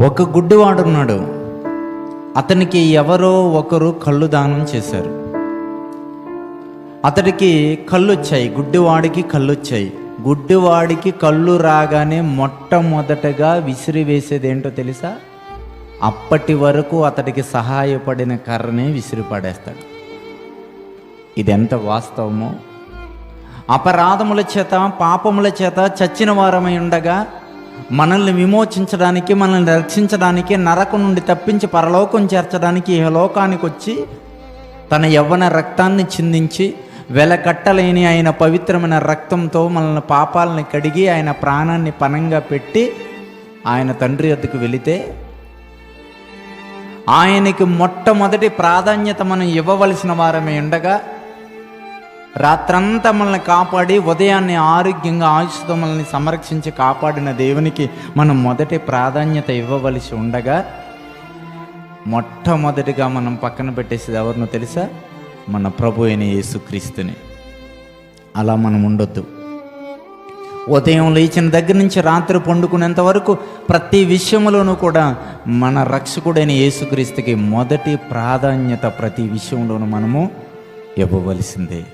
ఒక గుడ్డివాడున్నాడు. అతనికి ఎవరో ఒకరు కళ్ళు దానం చేశారు. అతడికి కళ్ళు వచ్చాయి గుడ్డివాడికి కళ్ళు వచ్చాయి గుడ్డివాడికి కళ్ళు రాగానే మొట్టమొదటగా విసిరివేసేది ఏంటో తెలుసా? అప్పటి వరకు అతడికి సహాయపడిన కర్రనే విసిరి పడేస్తాడు. ఇది ఎంత వాస్తవమో? అపరాధముల చేత పాపముల చేత చచ్చిన వారమై ఉండగా మనల్ని విమోచించడానికి మనల్ని రక్షించడానికి నరకం నుండి తప్పించి పరలోకం చేర్చడానికి ఈ లోకానికి వచ్చి తన యవ్వన రక్తాన్ని చిందించి వెలకట్టలేని ఆయన పవిత్రమైన రక్తంతో మనల్ని పాపాలని కడిగి ఆయన ప్రాణాన్ని పనంగా పెట్టి ఆయన తండ్రి వద్దకు వెళితే ఆయనకి మొట్టమొదటి ప్రాధాన్యత మనం ఇవ్వవలసిన వారమే ఉండగా రాత్రంతా మనల్ని కాపాడి ఉదయాన్నే ఆరోగ్యంగా ఆయుష్తో మనల్ని సంరక్షించి కాపాడిన దేవునికి మనం మొదటి ప్రాధాన్యత ఇవ్వవలసి ఉండగా మొట్టమొదటిగా మనం పక్కన పెట్టేసేది ఎవరినో తెలుసా? మన ప్రభు అయిన యేసుక్రీస్తుని. అలా మనం ఉండొద్దు. ఉదయం లేచిన దగ్గర నుంచి రాత్రి పండుకునేంత వరకు ప్రతి విషయంలోనూ కూడా మన రక్షకుడైన యేసుక్రీస్తుకి మొదటి ప్రాధాన్యత ప్రతి విషయంలోనూ మనము ఇవ్వవలసిందే.